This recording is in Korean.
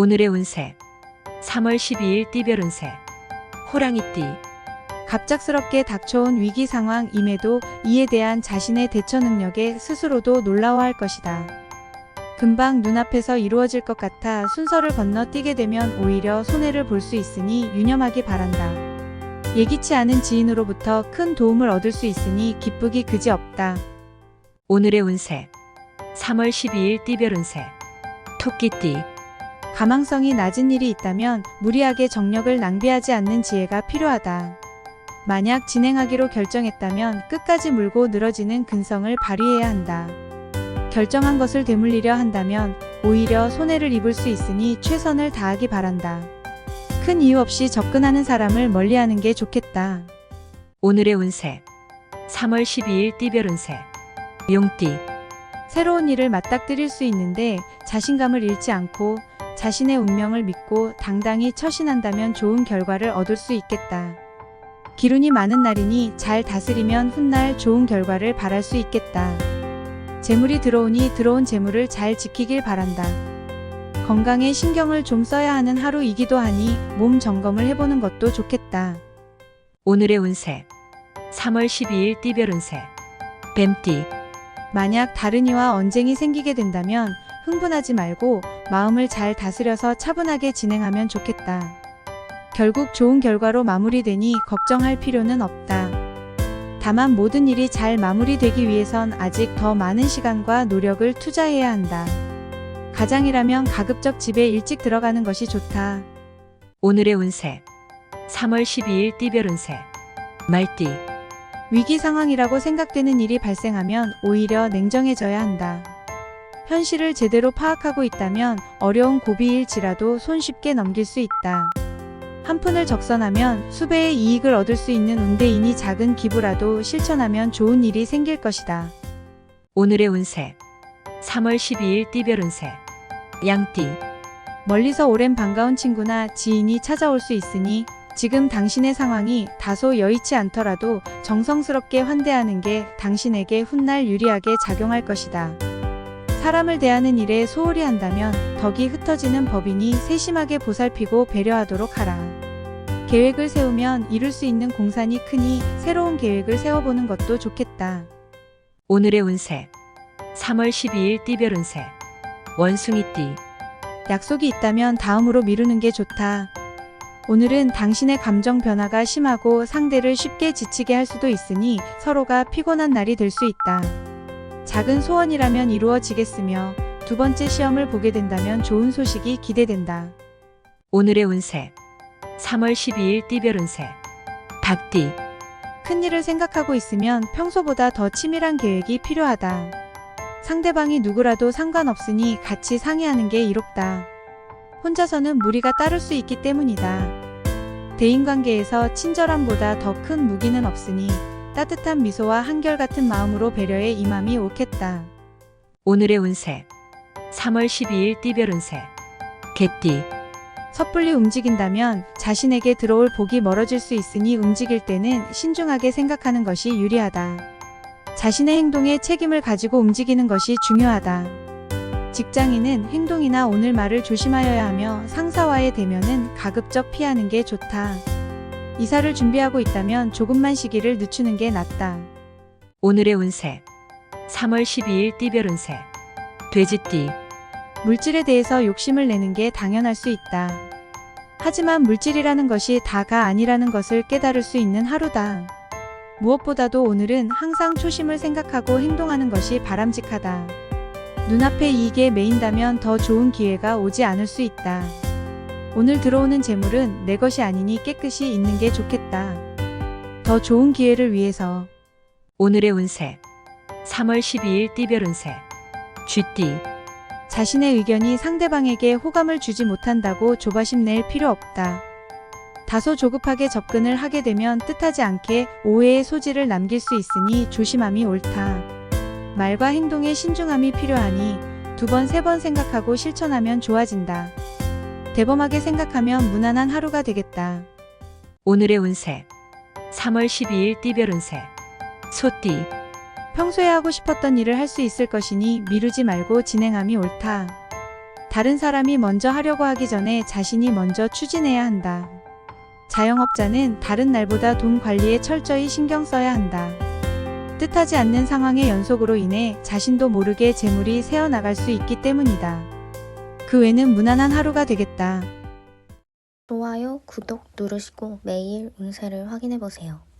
오늘의 운세 3월 12일 띠별 운세 호랑이띠 갑작스럽게 닥쳐온 위기 상황임에도 이에 대한 자신의 대처 능력에 스스로도 놀라워할 것이다. 금방 눈앞에서 이루어질 것 같아 순서를 건너뛰게 되면 오히려 손해를 볼 수 있으니 유념하기 바란다. 예기치 않은 지인으로부터 큰 도움을 얻을 수 있으니 기쁘기 그지 없다. 오늘의 운세 3월 12일 띠별 운세 토끼띠 가망성이 낮은 일이 있다면 무리하게 정력을 낭비하지 않는 지혜가 필요하다. 만약 진행하기로 결정했다면 끝까지 물고 늘어지는 근성을 발휘해야 한다. 결정한 것을 되물리려 한다면 오히려 손해를 입을 수 있으니 최선을 다하기 바란다. 큰 이유 없이 접근하는 사람을 멀리하는 게 좋겠다. 오늘의 운세 3월 12일 띠별 운세 용띠 새로운 일을 맞닥뜨릴 수 있는데 자신감을 잃지 않고 자신의 운명을 믿고 당당히 처신한다면 좋은 결과를 얻을 수 있겠다. 기운이 많은 날이니 잘 다스리면 훗날 좋은 결과를 바랄 수 있겠다. 재물이 들어오니 들어온 재물을 잘 지키길 바란다. 건강에 신경을 좀 써야 하는 하루이기도 하니 몸 점검을 해보는 것도 좋겠다. 오늘의 운세 3월 12일 띠별 운세 뱀띠 만약 다른 이와 언쟁이 생기게 된다면 흥분하지 말고 마음을 잘 다스려서 차분하게 진행하면 좋겠다. 결국 좋은 결과로 마무리되니 걱정할 필요는 없다. 다만 모든 일이 잘 마무리되기 위해선 아직 더 많은 시간과 노력을 투자해야 한다. 가장이라면 가급적 집에 일찍 들어가는 것이 좋다. 오늘의 운세 3월 12일 띠별 운세 말띠 위기 상황이라고 생각되는 일이 발생하면 오히려 냉정해져야 한다. 현실을 제대로 파악하고 있다면 어려운 고비일지라도 손쉽게 넘길 수 있다. 한 푼을 적선하면 수배의 이익을 얻을 수 있는 운대이니 작은 기부라도 실천하면 좋은 일이 생길 것이다. 오늘의 운세 3월 12일 띠별 운세 양띠 멀리서 오랜 반가운 친구나 지인이 찾아올 수 있으니 지금 당신의 상황이 다소 여의치 않더라도 정성스럽게 환대하는 게 당신에게 훗날 유리하게 작용할 것이다. 사람을 대하는 일에 소홀히 한다면 덕이 흩어지는 법이니 세심하게 보살피고 배려하도록 하라. 계획을 세우면 이룰 수 있는 공산이 크니 새로운 계획을 세워보는 것도 좋겠다. 오늘의 운세 3월 12일 띠별 운세 원숭이띠 약속이 있다면 다음으로 미루는 게 좋다. 오늘은 당신의 감정 변화가 심하고 상대를 쉽게 지치게 할 수도 있으니 서로가 피곤한 날이 될 수 있다. 작은 소원이라면 이루어지겠으며 두 번째 시험을 보게 된다면 좋은 소식이 기대된다. 오늘의 운세 3월 12일 띠별 운세 닭띠 큰 일을 생각하고 있으면 평소보다 더 치밀한 계획이 필요하다. 상대방이 누구라도 상관없으니 같이 상의하는 게 이롭다. 혼자서는 무리가 따를 수 있기 때문이다. 대인관계에서 친절함보다 더 큰 무기는 없으니 따뜻한 미소와 한결같은 마음으로 배려에 임함이 옳겠다. 오늘의 운세 3월 12일 띠별 운세 개띠 섣불리 움직인다면 자신에게 들어올 복이 멀어질 수 있으니 움직일 때는 신중하게 생각하는 것이 유리하다. 자신의 행동에 책임을 가지고 움직이는 것이 중요하다. 직장인은 행동이나 오늘 말을 조심하여야 하며 상사와의 대면은 가급적 피하는 게 좋다. 이사를 준비하고 있다면 조금만 시기를 늦추는 게 낫다. 오늘의 운세 3월 12일 띠별 운세 돼지띠 물질에 대해서 욕심을 내는 게 당연할 수 있다. 하지만 물질이라는 것이 다가 아니라는 것을 깨달을 수 있는 하루다. 무엇보다도 오늘은 항상 초심을 생각하고 행동하는 것이 바람직하다. 눈앞의 이익에 매인다면 더 좋은 기회가 오지 않을 수 있다. 오늘 들어오는 재물은 내 것이 아니니 깨끗이 있는 게 좋겠다. 더 좋은 기회를 위해서 오늘의 운세 3월 12일 띠별 운세 쥐띠 자신의 의견이 상대방에게 호감을 주지 못한다고 조바심 낼 필요 없다. 다소 조급하게 접근을 하게 되면 뜻하지 않게 오해의 소지를 남길 수 있으니 조심함이 옳다. 말과 행동에 신중함이 필요하니 두 번, 세 번 생각하고 실천하면 좋아진다. 대범하게 생각하면 무난한 하루가 되겠다. 오늘의 운세 3월 12일 띠별 운세 소띠 평소에 하고 싶었던 일을 할 수 있을 것이니 미루지 말고 진행함이 옳다. 다른 사람이 먼저 하려고 하기 전에 자신이 먼저 추진해야 한다. 자영업자는 다른 날보다 돈 관리에 철저히 신경 써야 한다. 뜻하지 않는 상황의 연속으로 인해 자신도 모르게 재물이 새어나갈 수 있기 때문이다. 그 외는 무난한 하루가 되겠다. 좋아요, 구독 누르시고 매일 운세를 확인해 보세요.